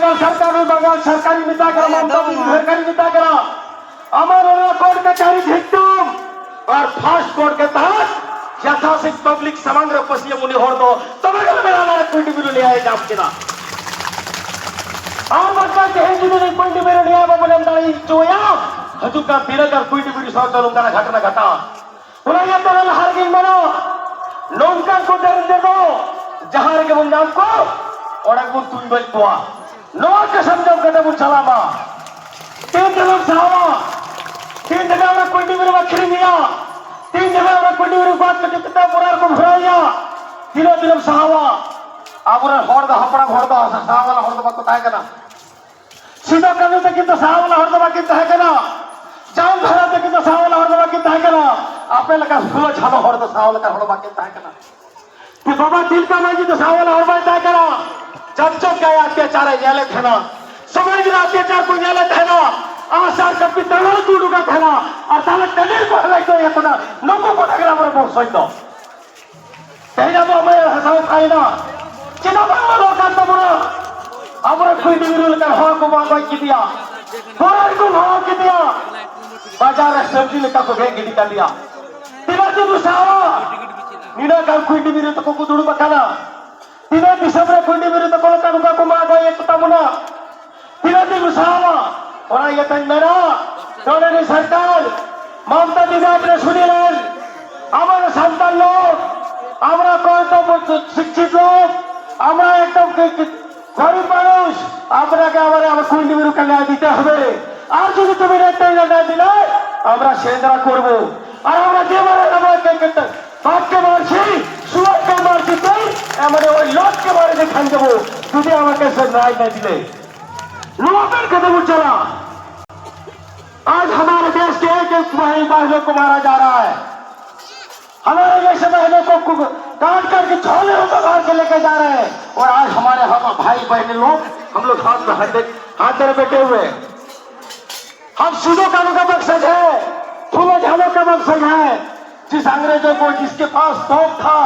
बेंगल सरकार में बंगाल सरकारी नेता करा ममता सरकारी नेता करा আমার ওরা কোর্ট কাছারি ঢিকতাম আর ফার্স্ট কোর্ট के तहत यथासिक पब्लिक समग्र पसिए मुनि हरदो तबे गले मेरा नारे कोई बिरु ले आए जाप किना আমার বাচ্চা কে হিন্দু দিন কোই বিরু ले आबो বলে দাঁড়ি চোয়া হজু का বিরাগার কোই বিরু সহ চলুন কানা ঘটনা ঘটা ওরা ये तो हार गई मनो নৌকার को दर दे दो जहां के नाम को और एक तुम बोल पोआ नो के समझो कदम चलावा तीन जगह सावा तीन जगह আমরা কোটি বিরু বাখরি নিয়া তিন জগহ আমরা কোটি বিরু বাদ কে কিতা পুরার को ভরাইয়া నోక శబ్దం కథము చలామా తీర్థలో సావా తీర్థగవర కొండివరు వక్రిమియా తీర్థగవర కొండివరు బాత్క కితా పురార్కు భరాయా తిలో తిలో సావా ಅವರ ಹೊಡೆದ ಹಪ್ಪಳ ಹೊಡೆದ ಸಾವಲ ಹೊಡೆದಬೇಕು ತಾಯಕನ ಸಿದ್ಧ ಕನ್ನಡಕ್ಕಿಂತ ಸಾವಲ ಹೊಡೆದಬೇಕಿಂತ ಹಾಕನ ಜಾನ್ ಧರದಕ್ಕಿಂತ ಸಾವಲ ಹೊಡೆದಬೇಕಿಂತ ಹಾಕನ ಅಪ್ಪೆಲ್ಲಕ ಸುಲ ಛಾಲ ಹೊಡೆದ ಸಾವಲಕ ಹೊಡೆದಬೇಕಿಂತ ಹಾಕನ ಬಾಬಾ ತಿಲ್ಕ ಮಾಡಿದ್ದ ಸಾವಲ ಹೊಡೆದ अत्याचार है ये अलग है ना समझ रहा अत्याचार को ये अलग है ना আমার কপি তেল দুটুকা থানা আর তাহলে তেলের কহলাই তো এত না নকো কথা গেলাম আমার বহু সৈন্য। তাই যাব আমি হাসাও খাই না। চিনা বাংলা দরকার তো বড় আমরা খুই দিবির তার হওয়া কো বাবা কি দিয়া? বড়ার কো হওয়া কি দিয়া? বাজারে সবজি লেখা কো ভেঙ্গি দিকা দিয়া। তিবার তো সাওয়া নিনা কাল খুই দিবির তো কোকু দুড়বা খানা তিনা বিসবরে খুই দিবির তো কোন কাকুকা কুমা ಎತ್ ತಮುನ ತಿನ ದಿ ಮುಸಾವ ওরা এটাই মেরা দলের সরকার মমতা দিদি আপনি শুনিলেন আমার সন্তান লোক আমরা কত শিক্ষিত লোক আমরা একদম কি- কি- গরিব মানুষ আপনাকে আবার আমার কুইন্ডি বিরুকে ন্যায় দিতে হবে আর যদি তুমি একটা ন্যায় দিলে আমরা সেন্দ্রা করব আর আমরা যে মারে আমরা যদি আমাকে সে ন্যায় না দিলে लोगों कदम चला आज हमारे देश के एक एक महिला को मारा जा रहा है हमारे जैसे महिला को कु- काट करके छोले होकर मार के लेके जा रहे हैं और आज हमारे हम भाई बहन लोग हम लोग हाथ में हाथ दे- हाथ धरे बैठे हुए हैं। हम सूदो कानों का मकसद है फूलो झालों का मकसद है जिस अंग्रेजों को जिसके पास तोप था